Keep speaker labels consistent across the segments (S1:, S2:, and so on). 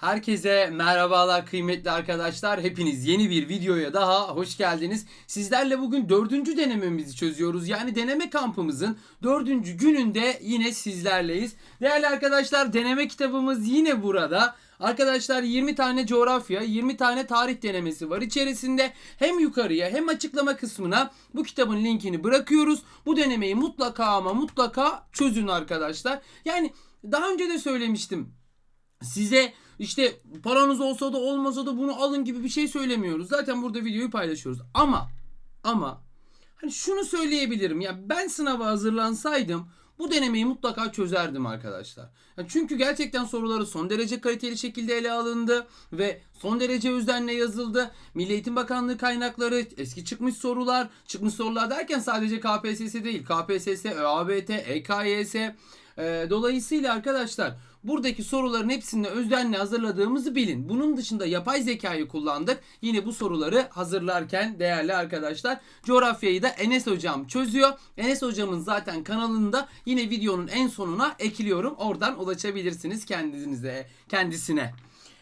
S1: Herkese merhabalar kıymetli arkadaşlar. Hepiniz yeni bir videoya daha hoş geldiniz. Sizlerle bugün dördüncü denememizi çözüyoruz. Yani deneme kampımızın dördüncü gününde yine sizlerleyiz. Değerli arkadaşlar deneme kitabımız yine burada. Arkadaşlar 20 tane coğrafya, 20 tane tarih denemesi var. İçerisinde hem yukarıya hem açıklama kısmına bu kitabın linkini bırakıyoruz. Bu denemeyi mutlaka ama mutlaka çözün arkadaşlar. Yani daha önce de söylemiştim size işte paranız olsa da olmasa da bunu alın gibi bir şey söylemiyoruz. Zaten burada videoyu paylaşıyoruz. Ama ama hani şunu söyleyebilirim. Ya ben sınava hazırlansaydım bu denemeyi mutlaka çözerdim arkadaşlar. Çünkü gerçekten soruları son derece kaliteli şekilde ele alındı ve son derece özenle yazıldı. Milli Eğitim Bakanlığı kaynakları, eski çıkmış sorular, çıkmış sorular derken sadece KPSS değil, KPSS, ÖABT, EKYS, ee, dolayısıyla arkadaşlar buradaki soruların hepsini özenle hazırladığımızı bilin. Bunun dışında yapay zekayı kullandık. Yine bu soruları hazırlarken değerli arkadaşlar coğrafyayı da Enes hocam çözüyor. Enes hocamın zaten kanalında yine videonun en sonuna ekliyorum. Oradan ulaşabilirsiniz kendinize, kendisine.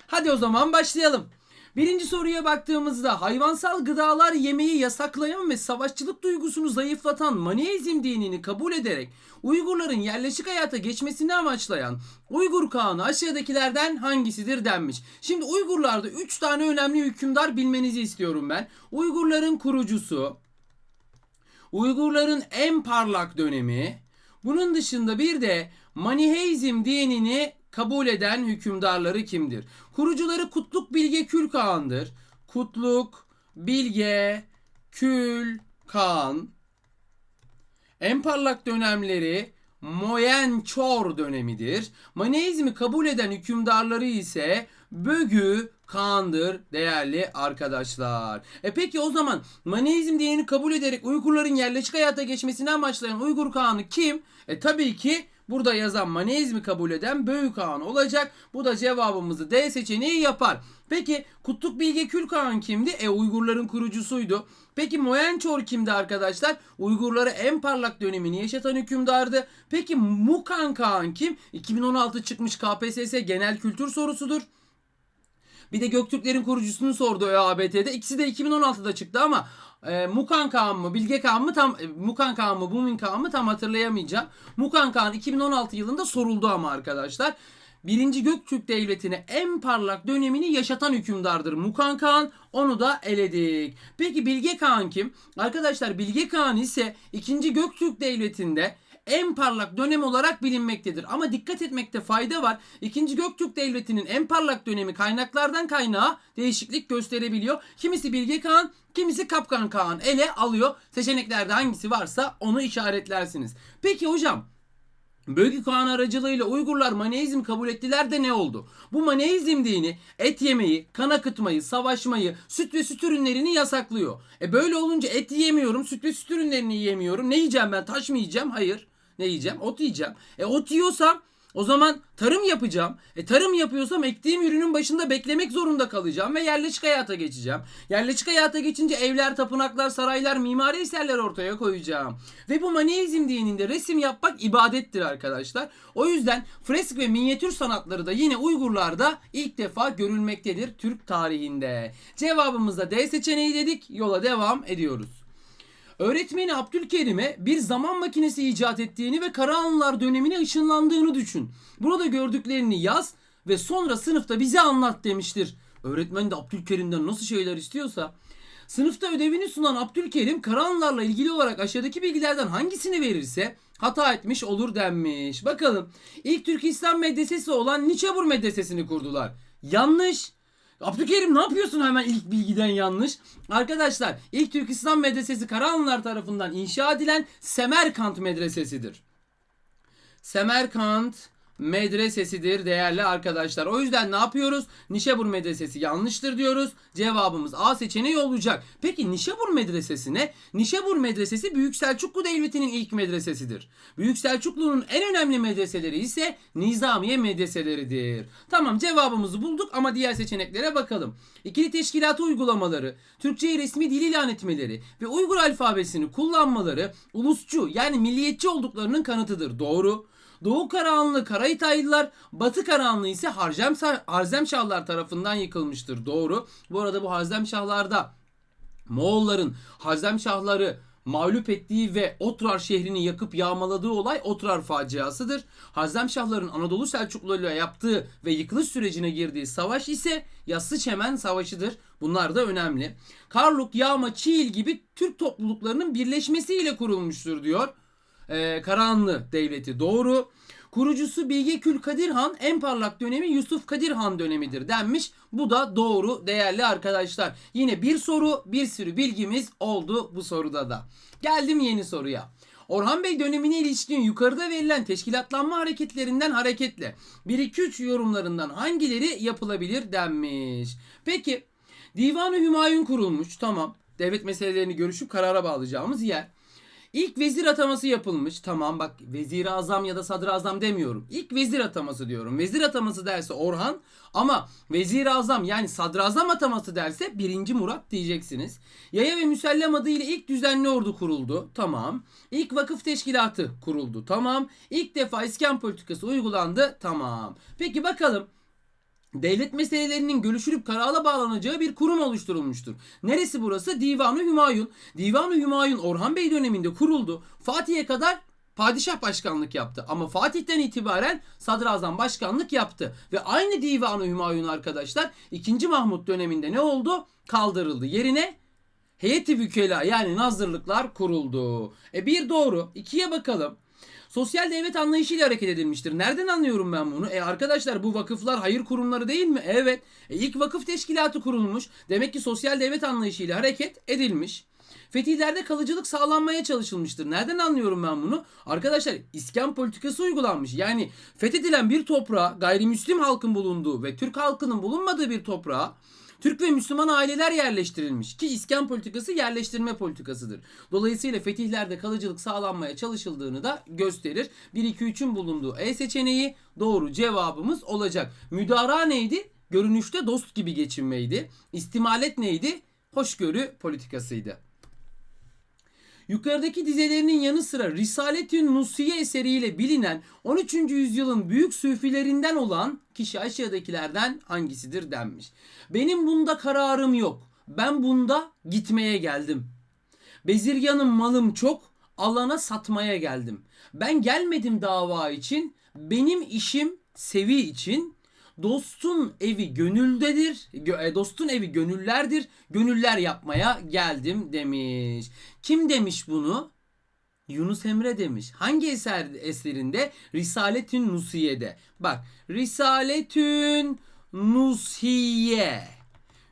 S1: Hadi o zaman başlayalım. Birinci soruya baktığımızda hayvansal gıdalar yemeği yasaklayan ve savaşçılık duygusunu zayıflatan Maneizm dinini kabul ederek Uygurların yerleşik hayata geçmesini amaçlayan Uygur Kağanı aşağıdakilerden hangisidir denmiş. Şimdi Uygurlarda 3 tane önemli hükümdar bilmenizi istiyorum ben. Uygurların kurucusu, Uygurların en parlak dönemi, bunun dışında bir de Maniheizm dinini kabul eden hükümdarları kimdir? Kurucuları Kutluk Bilge Kül Kağan'dır. Kutluk Bilge Kül Kağan. En parlak dönemleri Moyençor dönemidir. Maneizmi kabul eden hükümdarları ise Bögü Kağan'dır değerli arkadaşlar. E peki o zaman Maneizm dinini kabul ederek Uygurların yerleşik hayata geçmesini amaçlayan Uygur Kağan'ı kim? E tabii ki Burada yazan maneizmi kabul eden Böğü Kağan olacak. Bu da cevabımızı D seçeneği yapar. Peki Kutluk Bilge Kül Kağan kimdi? E Uygurların kurucusuydu. Peki Moyençor kimdi arkadaşlar? Uygurlara en parlak dönemini yaşatan hükümdardı. Peki Mukan Kağan kim? 2016 çıkmış KPSS genel kültür sorusudur. Bir de Göktürklerin kurucusunu sordu ÖABT'de. İkisi de 2016'da çıktı ama e, Mukan Kağan mı Bilge Kağan mı tam e, Mukan Kağan mı Bumin Kağan mı tam hatırlayamayacağım. Mukan Kağan 2016 yılında soruldu ama arkadaşlar. Birinci Göktürk Devleti'ne en parlak dönemini yaşatan hükümdardır Mukan Kağan. Onu da eledik. Peki Bilge Kağan kim? Arkadaşlar Bilge Kağan ise 2. Göktürk Devleti'nde en parlak dönem olarak bilinmektedir. Ama dikkat etmekte fayda var. İkinci Göktürk Devleti'nin en parlak dönemi kaynaklardan kaynağa değişiklik gösterebiliyor. Kimisi Bilge Kağan, kimisi Kapkan Kağan ele alıyor. Seçeneklerde hangisi varsa onu işaretlersiniz. Peki hocam Bölge Kağan aracılığıyla Uygurlar Maneizm kabul ettiler de ne oldu? Bu Maneizm dini et yemeyi, kan akıtmayı, savaşmayı, süt ve süt ürünlerini yasaklıyor. E böyle olunca et yiyemiyorum, süt ve süt ürünlerini yiyemiyorum. Ne yiyeceğim ben? Taş mı yiyeceğim? Hayır. Ne yiyeceğim? Ot yiyeceğim. E ot yiyorsam o zaman tarım yapacağım. E tarım yapıyorsam ektiğim ürünün başında beklemek zorunda kalacağım ve yerleşik hayata geçeceğim. Yerleşik hayata geçince evler, tapınaklar, saraylar, mimari eserler ortaya koyacağım. Ve bu Maneizm dininde resim yapmak ibadettir arkadaşlar. O yüzden fresk ve minyatür sanatları da yine Uygurlarda ilk defa görülmektedir Türk tarihinde. Cevabımız da D seçeneği dedik. Yola devam ediyoruz. Öğretmeni Abdülkerim'e bir zaman makinesi icat ettiğini ve Karahanlılar dönemine ışınlandığını düşün. Burada gördüklerini yaz ve sonra sınıfta bize anlat demiştir. Öğretmen de Abdülkerim'den nasıl şeyler istiyorsa. Sınıfta ödevini sunan Abdülkerim Karahanlılarla ilgili olarak aşağıdaki bilgilerden hangisini verirse hata etmiş olur denmiş. Bakalım ilk Türk İslam medresesi olan Niçabur medresesini kurdular. Yanlış. Abdülkerim ne yapıyorsun hemen ilk bilgiden yanlış? Arkadaşlar ilk Türk İslam Medresesi Karahanlılar tarafından inşa edilen Semerkant Medresesidir. Semerkant medresesidir değerli arkadaşlar. O yüzden ne yapıyoruz? Nişabur medresesi yanlıştır diyoruz. Cevabımız A seçeneği olacak. Peki Nişabur medresesi ne? Nişabur medresesi Büyük Selçuklu Devleti'nin ilk medresesidir. Büyük Selçuklu'nun en önemli medreseleri ise Nizamiye medreseleridir. Tamam cevabımızı bulduk ama diğer seçeneklere bakalım. İkili teşkilatı uygulamaları, Türkçeyi resmi dil ilan etmeleri ve Uygur alfabesini kullanmaları ulusçu yani milliyetçi olduklarının kanıtıdır. Doğru. Doğu Karahanlı Karahitaylılar, Batı Karahanlı ise Harzem, Harzemşahlar tarafından yıkılmıştır. Doğru. Bu arada bu Harzemşahlarda Moğolların Harzemşahları mağlup ettiği ve Otrar şehrini yakıp yağmaladığı olay Otrar faciasıdır. Harzemşahların Anadolu Selçuklularıyla yaptığı ve yıkılış sürecine girdiği savaş ise Yassı Çemen Savaşı'dır. Bunlar da önemli. Karluk, Yağma, Çiğil gibi Türk topluluklarının birleşmesiyle kurulmuştur diyor. Ee, Karahanlı Devleti doğru. Kurucusu Bilge Kül Kadir Han en parlak dönemi Yusuf Kadir Han dönemidir denmiş. Bu da doğru değerli arkadaşlar. Yine bir soru bir sürü bilgimiz oldu bu soruda da. Geldim yeni soruya. Orhan Bey dönemine ilişkin yukarıda verilen teşkilatlanma hareketlerinden hareketle 1-2-3 yorumlarından hangileri yapılabilir denmiş. Peki Divanı Hümayun kurulmuş tamam. Devlet meselelerini görüşüp karara bağlayacağımız yer. İlk vezir ataması yapılmış. Tamam bak vezir azam ya da sadrazam demiyorum. İlk vezir ataması diyorum. Vezir ataması derse Orhan ama vezir azam yani sadrazam ataması derse 1. Murat diyeceksiniz. Yaya ve Müsellem adıyla ilk düzenli ordu kuruldu. Tamam. İlk vakıf teşkilatı kuruldu. Tamam. İlk defa iskan politikası uygulandı. Tamam. Peki bakalım devlet meselelerinin görüşülüp karara bağlanacağı bir kurum oluşturulmuştur. Neresi burası? Divanı Hümayun. Divanı Hümayun Orhan Bey döneminde kuruldu. Fatih'e kadar padişah başkanlık yaptı. Ama Fatih'ten itibaren sadrazam başkanlık yaptı. Ve aynı Divanı Hümayun arkadaşlar 2. Mahmut döneminde ne oldu? Kaldırıldı. Yerine heyeti vükela yani nazırlıklar kuruldu. E bir doğru. ikiye bakalım. Sosyal devlet anlayışıyla hareket edilmiştir. Nereden anlıyorum ben bunu? E arkadaşlar bu vakıflar hayır kurumları değil mi? Evet. E ilk vakıf teşkilatı kurulmuş. Demek ki sosyal devlet anlayışıyla hareket edilmiş. Fetihlerde kalıcılık sağlanmaya çalışılmıştır. Nereden anlıyorum ben bunu? Arkadaşlar iskan politikası uygulanmış. Yani fethedilen bir toprağa gayrimüslim halkın bulunduğu ve Türk halkının bulunmadığı bir toprağa Türk ve Müslüman aileler yerleştirilmiş ki iskan politikası yerleştirme politikasıdır. Dolayısıyla fetihlerde kalıcılık sağlanmaya çalışıldığını da gösterir. 1-2-3'ün bulunduğu E seçeneği doğru cevabımız olacak. Müdara neydi? Görünüşte dost gibi geçinmeydi. İstimalet neydi? Hoşgörü politikasıydı. Yukarıdaki dizelerinin yanı sıra Risaletün Nusiye eseriyle bilinen 13. yüzyılın büyük sufilerinden olan kişi aşağıdakilerden hangisidir denmiş. Benim bunda kararım yok. Ben bunda gitmeye geldim. Bezirganım malım çok, alana satmaya geldim. Ben gelmedim dava için, benim işim sevi için. Dostun evi gönüldedir. Gö- e, Dostun evi gönüllerdir. Gönüller yapmaya geldim demiş. Kim demiş bunu? Yunus Emre demiş. Hangi eser eserinde? Risaletün Nusiye'de. Bak Risaletün Nusiye.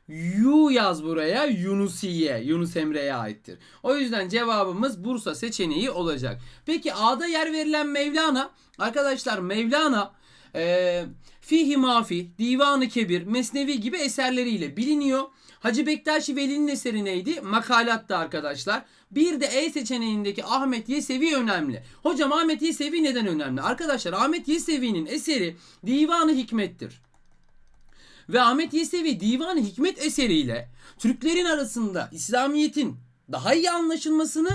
S1: Yu yaz buraya Yunusiye. Yunus Emre'ye aittir. O yüzden cevabımız Bursa seçeneği olacak. Peki A'da yer verilen Mevlana. Arkadaşlar Mevlana e, Fihi Mafi, Divanı Kebir, Mesnevi gibi eserleriyle biliniyor. Hacı Bektaşi Veli'nin eseri neydi? Makalattı arkadaşlar. Bir de E seçeneğindeki Ahmet Yesevi önemli. Hocam Ahmet Yesevi neden önemli? Arkadaşlar Ahmet Yesevi'nin eseri Divanı Hikmet'tir. Ve Ahmet Yesevi Divan-ı Hikmet eseriyle Türklerin arasında İslamiyet'in daha iyi anlaşılmasını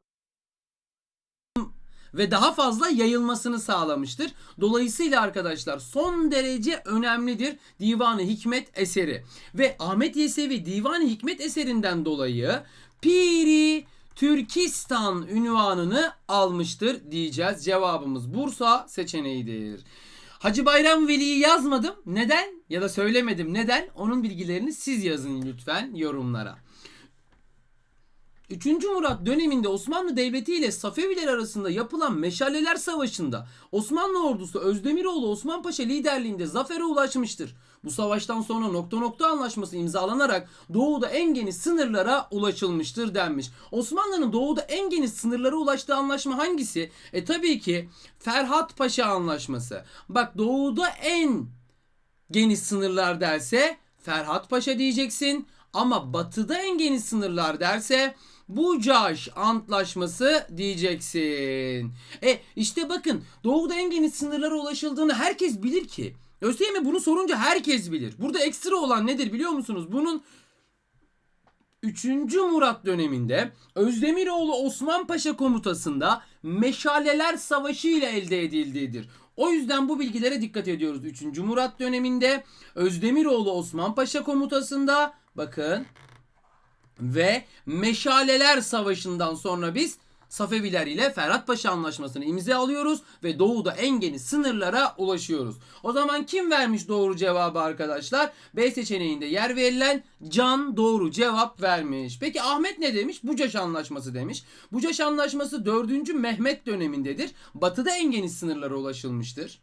S1: ve daha fazla yayılmasını sağlamıştır. Dolayısıyla arkadaşlar son derece önemlidir Divan-ı Hikmet eseri. Ve Ahmet Yesevi Divan-ı Hikmet eserinden dolayı Piri Türkistan ünvanını almıştır diyeceğiz. Cevabımız Bursa seçeneğidir. Hacı Bayram Veli'yi yazmadım. Neden? Ya da söylemedim. Neden? Onun bilgilerini siz yazın lütfen yorumlara. 3. Murat döneminde Osmanlı Devleti ile Safeviler arasında yapılan Meşaleler Savaşı'nda Osmanlı ordusu Özdemiroğlu Osman Paşa liderliğinde zafere ulaşmıştır. Bu savaştan sonra nokta nokta anlaşması imzalanarak doğuda en geniş sınırlara ulaşılmıştır denmiş. Osmanlı'nın doğuda en geniş sınırlara ulaştığı anlaşma hangisi? E tabii ki Ferhat Paşa anlaşması. Bak doğuda en geniş sınırlar derse Ferhat Paşa diyeceksin. Ama batıda en geniş sınırlar derse Bucaş Antlaşması diyeceksin. E işte bakın doğuda en geniş sınırlara ulaşıldığını herkes bilir ki. ÖSYM bunu sorunca herkes bilir. Burada ekstra olan nedir biliyor musunuz? Bunun 3. Murat döneminde Özdemiroğlu Osman Paşa komutasında Meşaleler Savaşı ile elde edildiğidir. O yüzden bu bilgilere dikkat ediyoruz. 3. Murat döneminde Özdemiroğlu Osman Paşa komutasında bakın ve Meşaleler Savaşı'ndan sonra biz Safeviler ile Ferhat Paşa Anlaşması'nı imza alıyoruz ve doğuda en geniş sınırlara ulaşıyoruz. O zaman kim vermiş doğru cevabı arkadaşlar? B seçeneğinde yer verilen Can doğru cevap vermiş. Peki Ahmet ne demiş? Bucaş Anlaşması demiş. Bucaş Anlaşması 4. Mehmet dönemindedir. Batıda en geniş sınırlara ulaşılmıştır.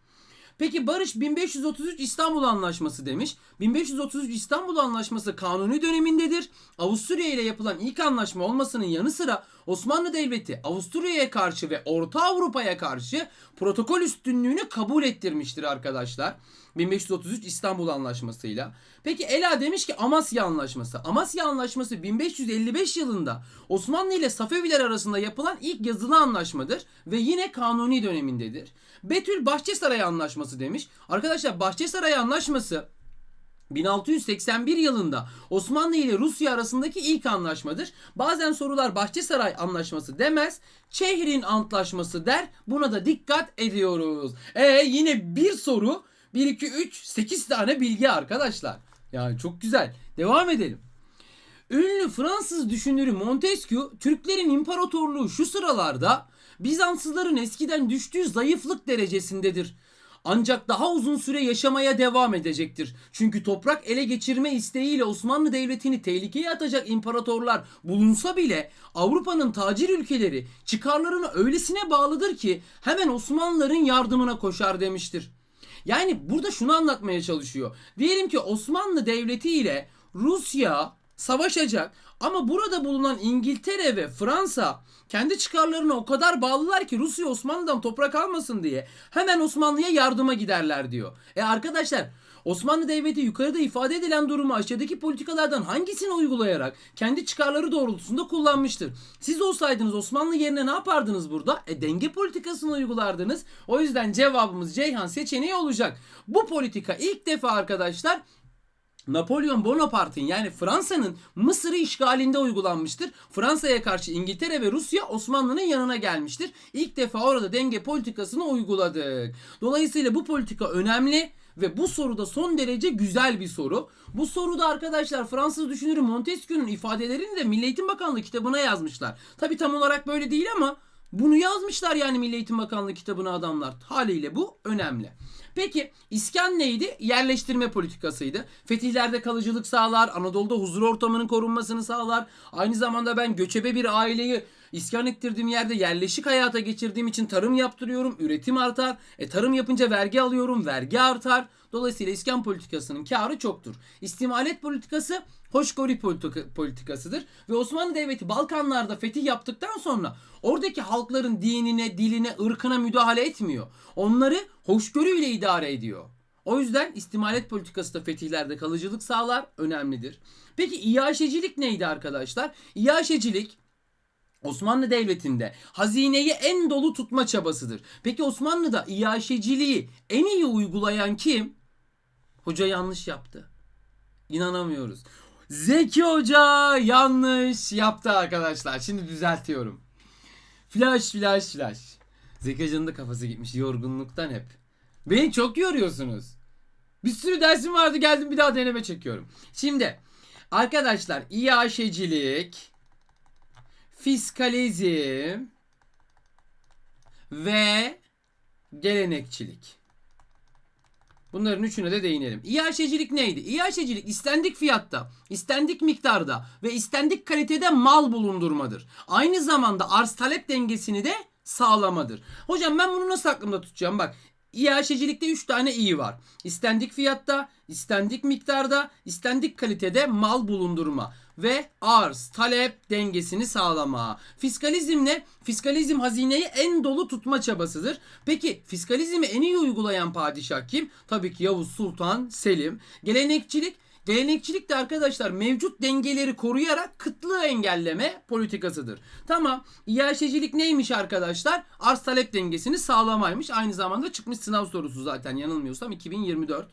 S1: Peki Barış 1533 İstanbul Anlaşması demiş. 1533 İstanbul Anlaşması kanuni dönemindedir. Avusturya ile yapılan ilk anlaşma olmasının yanı sıra Osmanlı Devleti Avusturya'ya karşı ve Orta Avrupa'ya karşı protokol üstünlüğünü kabul ettirmiştir arkadaşlar. 1533 İstanbul Anlaşması'yla. Peki Ela demiş ki Amasya Anlaşması. Amasya Anlaşması 1555 yılında Osmanlı ile Safeviler arasında yapılan ilk yazılı anlaşmadır ve yine kanuni dönemindedir. Betül Bahçesaray Anlaşması demiş. Arkadaşlar Bahçesaray Anlaşması 1681 yılında Osmanlı ile Rusya arasındaki ilk anlaşmadır. Bazen sorular Bahçesaray Anlaşması demez, Çehrin Antlaşması der. Buna da dikkat ediyoruz. E yine bir soru 1 2 3 8 tane bilgi arkadaşlar. Yani çok güzel. Devam edelim. Ünlü Fransız düşünürü Montesquieu, Türklerin imparatorluğu şu sıralarda Bizanslıların eskiden düştüğü zayıflık derecesindedir. Ancak daha uzun süre yaşamaya devam edecektir. Çünkü toprak ele geçirme isteğiyle Osmanlı Devleti'ni tehlikeye atacak imparatorlar bulunsa bile Avrupa'nın tacir ülkeleri çıkarlarına öylesine bağlıdır ki hemen Osmanlıların yardımına koşar demiştir. Yani burada şunu anlatmaya çalışıyor. Diyelim ki Osmanlı Devleti ile Rusya savaşacak ama burada bulunan İngiltere ve Fransa kendi çıkarlarına o kadar bağlılar ki Rusya Osmanlı'dan toprak almasın diye hemen Osmanlı'ya yardıma giderler diyor. E arkadaşlar Osmanlı Devleti yukarıda ifade edilen durumu aşağıdaki politikalardan hangisini uygulayarak kendi çıkarları doğrultusunda kullanmıştır? Siz olsaydınız Osmanlı yerine ne yapardınız burada? E denge politikasını uygulardınız. O yüzden cevabımız Ceyhan seçeneği olacak. Bu politika ilk defa arkadaşlar Napolyon Bonaparte'ın yani Fransa'nın Mısır'ı işgalinde uygulanmıştır. Fransa'ya karşı İngiltere ve Rusya Osmanlı'nın yanına gelmiştir. İlk defa orada denge politikasını uyguladık. Dolayısıyla bu politika önemli ve bu soruda son derece güzel bir soru. Bu soruda arkadaşlar Fransız düşünürü Montesquieu'nun ifadelerini de Milli Eğitim Bakanlığı kitabına yazmışlar. Tabi tam olarak böyle değil ama bunu yazmışlar yani Milli Eğitim Bakanlığı kitabına adamlar. Haliyle bu önemli. Peki iskan neydi? Yerleştirme politikasıydı. Fetihlerde kalıcılık sağlar, Anadolu'da huzur ortamının korunmasını sağlar. Aynı zamanda ben göçebe bir aileyi iskan ettirdiğim yerde yerleşik hayata geçirdiğim için tarım yaptırıyorum, üretim artar. E tarım yapınca vergi alıyorum, vergi artar. Dolayısıyla iskan politikasının karı çoktur. İstimalet politikası hoşgörü politika, politikasıdır. Ve Osmanlı Devleti Balkanlarda fetih yaptıktan sonra oradaki halkların dinine, diline, ırkına müdahale etmiyor. Onları hoşgörüyle idare ediyor. O yüzden istimalet politikası da fetihlerde kalıcılık sağlar, önemlidir. Peki iaşecilik neydi arkadaşlar? İyaşecilik Osmanlı Devleti'nde hazineyi en dolu tutma çabasıdır. Peki Osmanlı'da iaşeciliği en iyi uygulayan kim? Hoca yanlış yaptı. İnanamıyoruz. Zeki Hoca yanlış yaptı arkadaşlar. Şimdi düzeltiyorum. Flash flash flash. Zeki Hoca'nın da kafası gitmiş yorgunluktan hep. Beni çok yoruyorsunuz. Bir sürü dersim vardı geldim bir daha deneme çekiyorum. Şimdi arkadaşlar iaşecilik, fiskalizm ve gelenekçilik. Bunların üçüne de değinelim. İyaşecilik neydi? İyaşecilik istendik fiyatta, istendik miktarda ve istendik kalitede mal bulundurmadır. Aynı zamanda arz talep dengesini de sağlamadır. Hocam ben bunu nasıl aklımda tutacağım? Bak İyaşecilikte 3 tane iyi var. İstendik fiyatta, istendik miktarda, istendik kalitede mal bulundurma ve arz talep dengesini sağlama. Fiskalizm ne? Fiskalizm hazineyi en dolu tutma çabasıdır. Peki fiskalizmi en iyi uygulayan padişah kim? Tabii ki Yavuz Sultan Selim. Gelenekçilik Gelenekçilik de arkadaşlar mevcut dengeleri koruyarak kıtlığı engelleme politikasıdır. Tamam. İyaşecilik neymiş arkadaşlar? Arz talep dengesini sağlamaymış. Aynı zamanda çıkmış sınav sorusu zaten yanılmıyorsam 2024.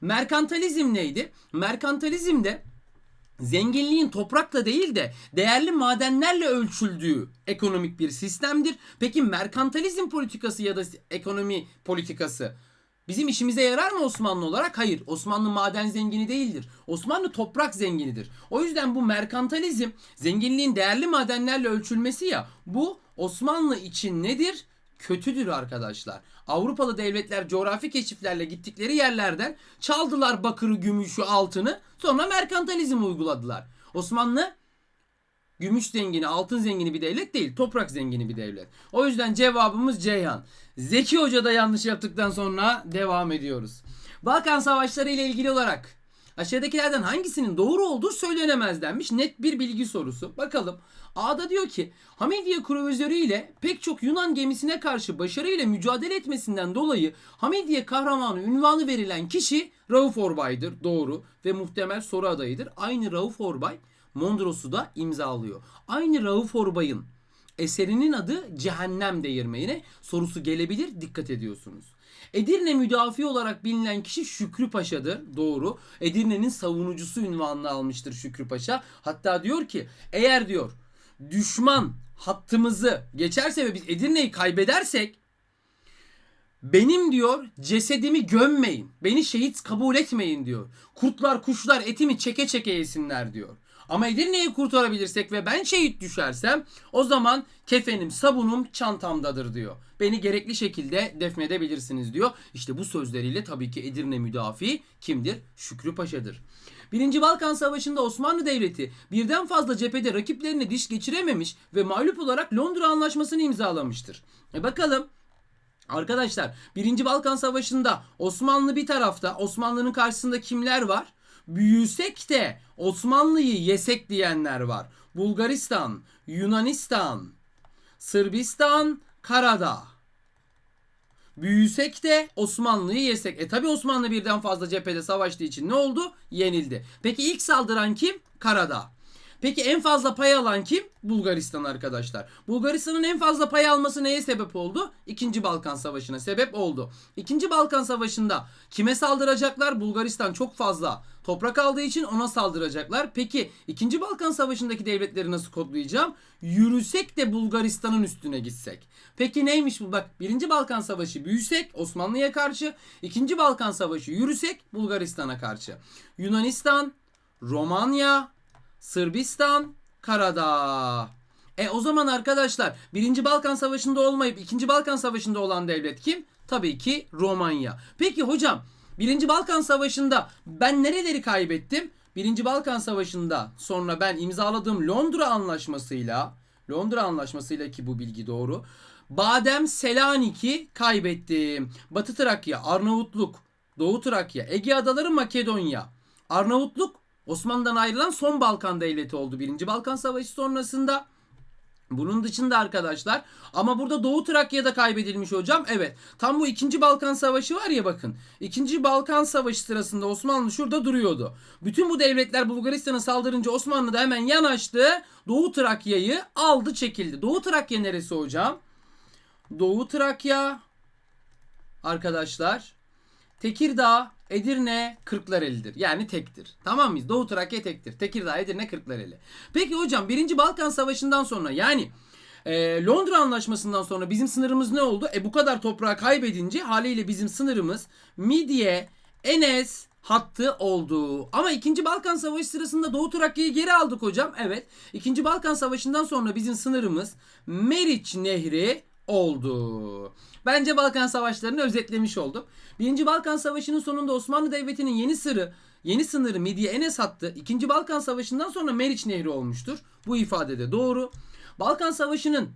S1: Merkantalizm neydi? Merkantalizm de zenginliğin toprakla değil de değerli madenlerle ölçüldüğü ekonomik bir sistemdir. Peki merkantalizm politikası ya da ekonomi politikası bizim işimize yarar mı Osmanlı olarak? Hayır. Osmanlı maden zengini değildir. Osmanlı toprak zenginidir. O yüzden bu merkantalizm zenginliğin değerli madenlerle ölçülmesi ya bu Osmanlı için nedir? Kötüdür arkadaşlar. Avrupalı devletler coğrafi keşiflerle gittikleri yerlerden çaldılar bakırı, gümüşü, altını. Sonra merkantalizm uyguladılar. Osmanlı gümüş zengini, altın zengini bir devlet değil. Toprak zengini bir devlet. O yüzden cevabımız Ceyhan. Zeki Hoca da yanlış yaptıktan sonra devam ediyoruz. Balkan Savaşları ile ilgili olarak aşağıdakilerden hangisinin doğru olduğu söylenemez denmiş. Net bir bilgi sorusu. Bakalım. A'da diyor ki Hamidiye kruvizörü ile pek çok Yunan gemisine karşı başarıyla mücadele etmesinden dolayı Hamidiye kahramanı ünvanı verilen kişi Rauf Orbay'dır. Doğru ve muhtemel soru adayıdır. Aynı Rauf Orbay Mondros'u da imzalıyor. Aynı Rauf Orbay'ın eserinin adı Cehennem Değirmeni sorusu gelebilir dikkat ediyorsunuz. Edirne müdafi olarak bilinen kişi Şükrü Paşa'dır. Doğru. Edirne'nin savunucusu ünvanını almıştır Şükrü Paşa. Hatta diyor ki eğer diyor düşman hattımızı geçerse ve biz Edirne'yi kaybedersek benim diyor cesedimi gömmeyin. Beni şehit kabul etmeyin diyor. Kurtlar kuşlar etimi çeke çeke yesinler diyor. Ama Edirne'yi kurtarabilirsek ve ben şehit düşersem o zaman kefenim, sabunum çantamdadır diyor. Beni gerekli şekilde defnedebilirsiniz diyor. İşte bu sözleriyle tabii ki Edirne müdafi kimdir? Şükrü Paşa'dır. Birinci Balkan Savaşı'nda Osmanlı Devleti birden fazla cephede rakiplerine diş geçirememiş ve mağlup olarak Londra Anlaşması'nı imzalamıştır. E bakalım Arkadaşlar 1. Balkan Savaşı'nda Osmanlı bir tarafta Osmanlı'nın karşısında kimler var? Büyüsek de Osmanlı'yı yesek diyenler var. Bulgaristan, Yunanistan, Sırbistan, Karadağ. Büyüsek de Osmanlı'yı yesek. E tabi Osmanlı birden fazla cephede savaştığı için ne oldu? Yenildi. Peki ilk saldıran kim? Karadağ. Peki en fazla pay alan kim? Bulgaristan arkadaşlar. Bulgaristan'ın en fazla pay alması neye sebep oldu? İkinci Balkan Savaşı'na sebep oldu. İkinci Balkan Savaşı'nda kime saldıracaklar? Bulgaristan çok fazla toprak aldığı için ona saldıracaklar. Peki ikinci Balkan Savaşı'ndaki devletleri nasıl kodlayacağım? Yürüsek de Bulgaristan'ın üstüne gitsek. Peki neymiş bu? Bak birinci Balkan Savaşı büyüsek Osmanlı'ya karşı. ikinci Balkan Savaşı yürüsek Bulgaristan'a karşı. Yunanistan, Romanya, Sırbistan, Karadağ. E o zaman arkadaşlar 1. Balkan Savaşı'nda olmayıp 2. Balkan Savaşı'nda olan devlet kim? Tabii ki Romanya. Peki hocam 1. Balkan Savaşı'nda ben nereleri kaybettim? 1. Balkan Savaşı'nda sonra ben imzaladığım Londra Anlaşması'yla Londra Anlaşması'yla ki bu bilgi doğru. Badem Selanik'i kaybettim. Batı Trakya, Arnavutluk, Doğu Trakya, Ege Adaları, Makedonya. Arnavutluk Osmanlı'dan ayrılan son Balkan devleti oldu. Birinci Balkan Savaşı sonrasında. Bunun dışında arkadaşlar ama burada Doğu Trakya'da kaybedilmiş hocam. Evet tam bu 2. Balkan Savaşı var ya bakın. 2. Balkan Savaşı sırasında Osmanlı şurada duruyordu. Bütün bu devletler Bulgaristan'a saldırınca Osmanlı da hemen yanaştı. Doğu Trakya'yı aldı çekildi. Doğu Trakya neresi hocam? Doğu Trakya arkadaşlar Tekirdağ, Edirne, Kırklareli'dir. Yani tektir. Tamam mıyız? Doğu Trakya tektir. Tekirdağ, Edirne, Kırklareli. Peki hocam 1. Balkan Savaşı'ndan sonra yani e, Londra Anlaşması'ndan sonra bizim sınırımız ne oldu? E bu kadar toprağı kaybedince haliyle bizim sınırımız Midye, Enes, hattı oldu. Ama 2. Balkan Savaşı sırasında Doğu Trakya'yı geri aldık hocam. Evet. 2. Balkan Savaşı'ndan sonra bizim sınırımız Meriç Nehri oldu. Bence Balkan Savaşları'nı özetlemiş olduk. Birinci Balkan Savaşı'nın sonunda Osmanlı Devleti'nin yeni sırrı, yeni sınırı Midye Enes hattı İkinci Balkan Savaşı'ndan sonra Meriç Nehri olmuştur. Bu ifade de doğru. Balkan Savaşı'nın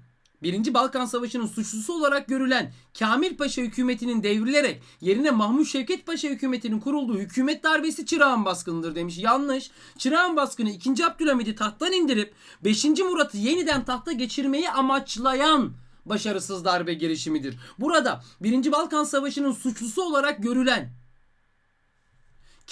S1: Birinci Balkan Savaşı'nın suçlusu olarak görülen Kamil Paşa hükümetinin devrilerek yerine Mahmut Şevket Paşa hükümetinin kurulduğu hükümet darbesi Çırağan baskınıdır demiş. Yanlış. Çırağan baskını 2. Abdülhamid'i tahttan indirip 5. Murat'ı yeniden tahta geçirmeyi amaçlayan başarısız darbe girişimidir. Burada 1. Balkan Savaşı'nın suçlusu olarak görülen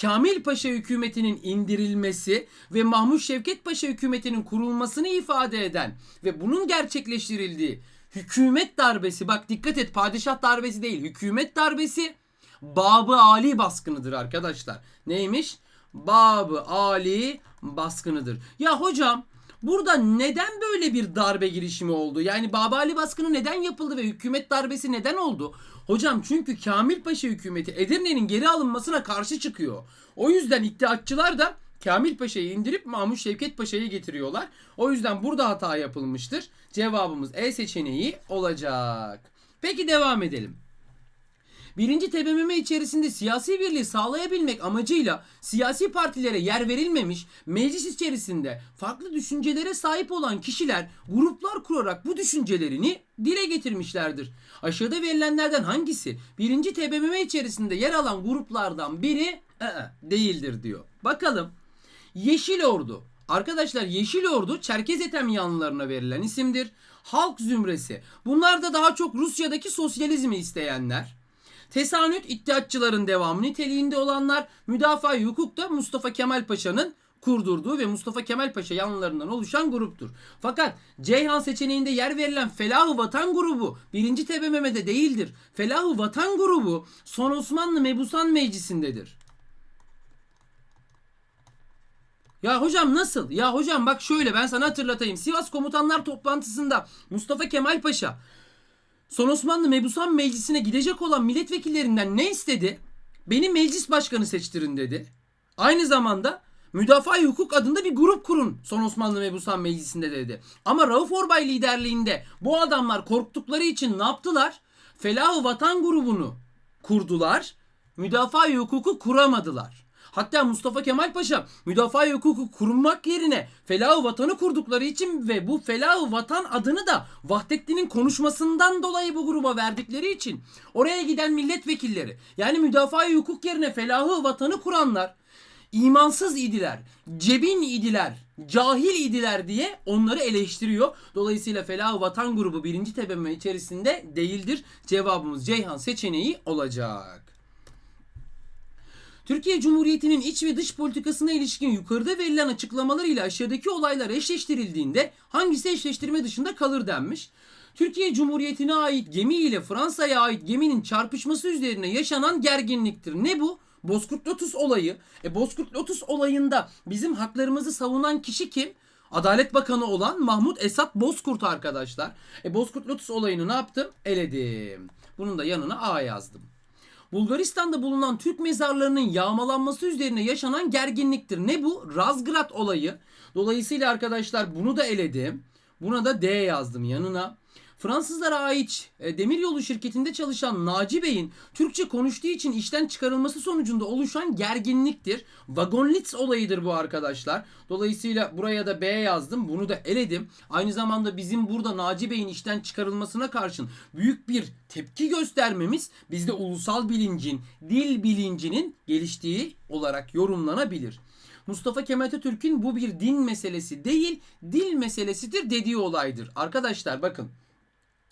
S1: Kamil Paşa hükümetinin indirilmesi ve Mahmut Şevket Paşa hükümetinin kurulmasını ifade eden ve bunun gerçekleştirildiği hükümet darbesi bak dikkat et padişah darbesi değil hükümet darbesi Babı Ali baskınıdır arkadaşlar. Neymiş? Babı Ali baskınıdır. Ya hocam burada neden böyle bir darbe girişimi oldu? Yani Babı Ali baskını neden yapıldı ve hükümet darbesi neden oldu? Hocam çünkü Kamil Paşa hükümeti Edirne'nin geri alınmasına karşı çıkıyor. O yüzden iddiatçılar da Kamil Paşa'yı indirip Mahmut Şevket Paşa'yı getiriyorlar. O yüzden burada hata yapılmıştır. Cevabımız E seçeneği olacak. Peki devam edelim. Birinci TBMM içerisinde siyasi birliği sağlayabilmek amacıyla siyasi partilere yer verilmemiş, meclis içerisinde farklı düşüncelere sahip olan kişiler gruplar kurarak bu düşüncelerini dile getirmişlerdir. Aşağıda verilenlerden hangisi birinci TBMM içerisinde yer alan gruplardan biri ı-ı, değildir diyor. Bakalım. Yeşil Ordu. Arkadaşlar Yeşil Ordu Çerkez Etem yanlılarına verilen isimdir. Halk zümresi. Bunlar da daha çok Rusya'daki sosyalizmi isteyenler. Tesanüt iddiatçıların devamı niteliğinde olanlar müdafaa hukuk da Mustafa Kemal Paşa'nın kurdurduğu ve Mustafa Kemal Paşa yanlılarından oluşan gruptur. Fakat Ceyhan seçeneğinde yer verilen Felah-ı Vatan grubu 1. TBMM'de değildir. Felah-ı Vatan grubu Son Osmanlı Mebusan Meclisi'ndedir. Ya hocam nasıl? Ya hocam bak şöyle ben sana hatırlatayım. Sivas Komutanlar Toplantısında Mustafa Kemal Paşa Son Osmanlı Mebusan Meclisi'ne gidecek olan milletvekillerinden ne istedi? Beni meclis başkanı seçtirin dedi. Aynı zamanda Müdafaa Hukuk adında bir grup kurun Son Osmanlı Mebusan Meclisi'nde dedi. Ama Rauf Orbay liderliğinde bu adamlar korktukları için ne yaptılar? Felah-ı Vatan grubunu kurdular. Müdafaa hukuku kuramadılar. Hatta Mustafa Kemal Paşa müdafaa hukuku kurmak yerine felah vatanı kurdukları için ve bu felah vatan adını da Vahdettin'in konuşmasından dolayı bu gruba verdikleri için oraya giden milletvekilleri yani müdafaa hukuk yerine felahı vatanı kuranlar imansız idiler, cebin idiler, cahil idiler diye onları eleştiriyor. Dolayısıyla Felah Vatan grubu birinci TBMM içerisinde değildir. Cevabımız Ceyhan seçeneği olacak. Türkiye Cumhuriyeti'nin iç ve dış politikasına ilişkin yukarıda verilen açıklamalarıyla aşağıdaki olaylar eşleştirildiğinde hangisi eşleştirme dışında kalır denmiş. Türkiye Cumhuriyeti'ne ait gemi ile Fransa'ya ait geminin çarpışması üzerine yaşanan gerginliktir. Ne bu? Bozkurt Lotus olayı. E Bozkurt Lotus olayında bizim haklarımızı savunan kişi kim? Adalet Bakanı olan Mahmut Esat Bozkurt arkadaşlar. E Bozkurt Lotus olayını ne yaptım? Eledim. Bunun da yanına A yazdım. Bulgaristan'da bulunan Türk mezarlarının yağmalanması üzerine yaşanan gerginliktir. Ne bu? Razgrad olayı. Dolayısıyla arkadaşlar bunu da eledim. Buna da D yazdım yanına. Fransızlara ait e, demiryolu şirketinde çalışan Naci Bey'in Türkçe konuştuğu için işten çıkarılması sonucunda oluşan gerginliktir. Vagonlitz olayıdır bu arkadaşlar. Dolayısıyla buraya da B yazdım. Bunu da eledim. Aynı zamanda bizim burada Naci Bey'in işten çıkarılmasına karşın büyük bir tepki göstermemiz bizde ulusal bilincin, dil bilincinin geliştiği olarak yorumlanabilir. Mustafa Kemal Atatürk'ün bu bir din meselesi değil, dil meselesidir dediği olaydır. Arkadaşlar bakın.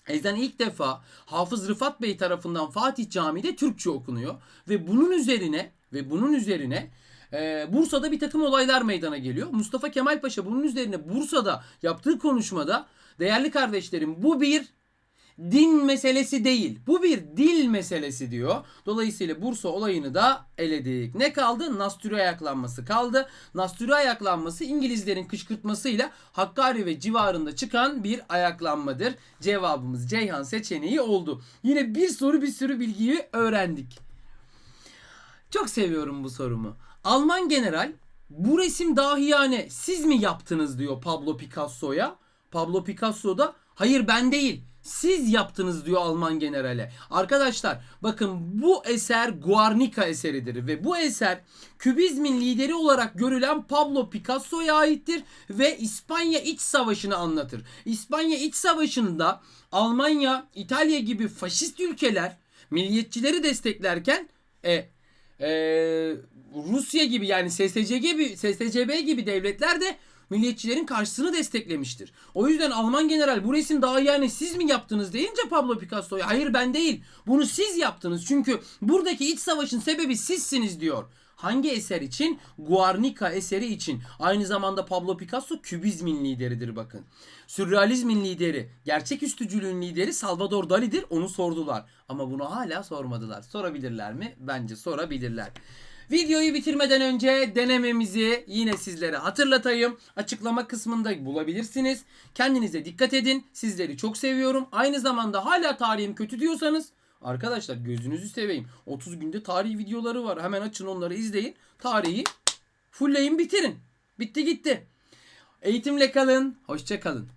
S1: Ezan ilk defa Hafız Rıfat Bey tarafından Fatih Camii'de Türkçe okunuyor ve bunun üzerine ve bunun üzerine e, Bursa'da bir takım olaylar meydana geliyor. Mustafa Kemal Paşa bunun üzerine Bursa'da yaptığı konuşmada değerli kardeşlerim bu bir din meselesi değil. Bu bir dil meselesi diyor. Dolayısıyla Bursa olayını da eledik. Ne kaldı? Nasturi ayaklanması kaldı. Nasturi ayaklanması İngilizlerin kışkırtmasıyla Hakkari ve civarında çıkan bir ayaklanmadır. Cevabımız Ceyhan seçeneği oldu. Yine bir soru bir sürü bilgiyi öğrendik. Çok seviyorum bu sorumu. Alman general bu resim dahiyane siz mi yaptınız diyor Pablo Picasso'ya. Pablo Picasso da hayır ben değil siz yaptınız diyor Alman generale. Arkadaşlar bakın bu eser Guernica eseridir ve bu eser Kübizmin lideri olarak görülen Pablo Picasso'ya aittir ve İspanya İç Savaşı'nı anlatır. İspanya İç Savaşı'nda Almanya, İtalya gibi faşist ülkeler milliyetçileri desteklerken e, e, Rusya gibi yani SSC gibi SSCB gibi devletler de milliyetçilerin karşısını desteklemiştir. O yüzden Alman general bu resim daha yani siz mi yaptınız deyince Pablo Picasso'ya hayır ben değil bunu siz yaptınız çünkü buradaki iç savaşın sebebi sizsiniz diyor. Hangi eser için? Guernica eseri için. Aynı zamanda Pablo Picasso kübizmin lideridir bakın. Sürrealizmin lideri, gerçeküstücülüğün lideri Salvador Dali'dir. Onu sordular. Ama bunu hala sormadılar. Sorabilirler mi? Bence sorabilirler. Videoyu bitirmeden önce denememizi yine sizlere hatırlatayım. Açıklama kısmında bulabilirsiniz. Kendinize dikkat edin. Sizleri çok seviyorum. Aynı zamanda hala tarihim kötü diyorsanız arkadaşlar gözünüzü seveyim. 30 günde tarih videoları var. Hemen açın onları izleyin. Tarihi fullleyin bitirin. Bitti gitti. Eğitimle kalın. Hoşça kalın.